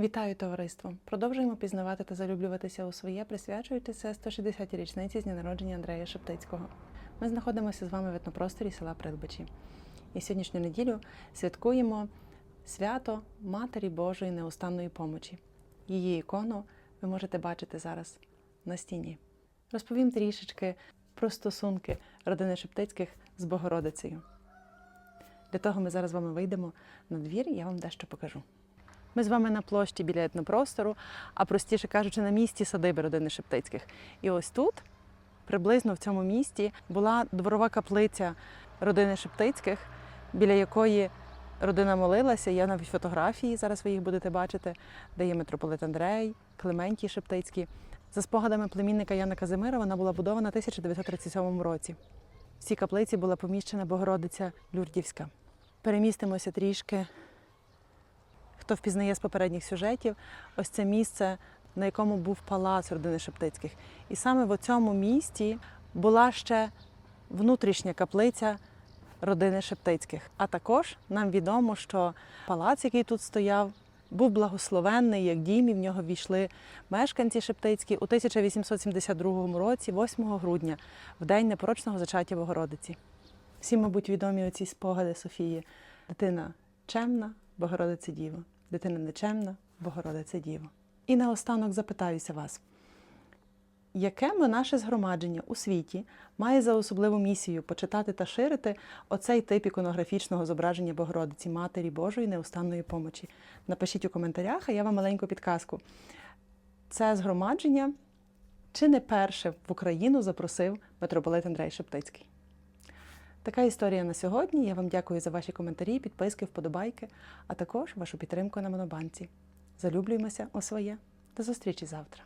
Вітаю товариство! Продовжуємо пізнавати та залюблюватися у своє, присвячуючи це 160-й річниці з дня народження Андрея Шептицького. Ми знаходимося з вами в етнопросторі села Прилбичі. І сьогоднішню неділю святкуємо свято Матері Божої неустанної помочі. Її ікону ви можете бачити зараз на стіні. Розповім трішечки про стосунки родини Шептицьких з Богородицею. Для того ми зараз з вами вийдемо на двір, і я вам дещо покажу. Ми з вами на площі біля етнопростору, а простіше кажучи, на місці садиби родини Шептицьких. І ось тут, приблизно в цьому місті, була дворова каплиця родини Шептицьких, біля якої родина молилася. Є навіть фотографії, зараз ви їх будете бачити, де є митрополит Андрей, Клементій Шептицький. За спогадами племінника Яна Казимира, вона була будована в 1937 році. В цій каплиці була поміщена Богородиця Люрдівська. Перемістимося трішки хто впізнає з попередніх сюжетів, ось це місце, на якому був палац родини Шептицьких. І саме в цьому місті була ще внутрішня каплиця родини Шептицьких. А також нам відомо, що палац, який тут стояв, був благословенний, як дім, і в нього війшли мешканці Шептицькі у 1872 році, 8 грудня, в день непорочного зачаття Богородиці. Всім, мабуть, відомі оці спогади Софії. Дитина чемна, Богородиця Діва. Дитина нечемна, Богородиця Діва. І наостанок запитаюся вас, яке ми наше згромадження у світі має за особливу місію почитати та ширити оцей тип іконографічного зображення Богородиці, Матері Божої неустанної помочі? Напишіть у коментарях, а я вам маленьку підказку. Це згромадження чи не перше в Україну запросив митрополит Андрей Шептицький? Така історія на сьогодні. Я вам дякую за ваші коментарі, підписки, вподобайки, а також вашу підтримку на Монобанці. Залюблюємося у своє. До зустрічі завтра!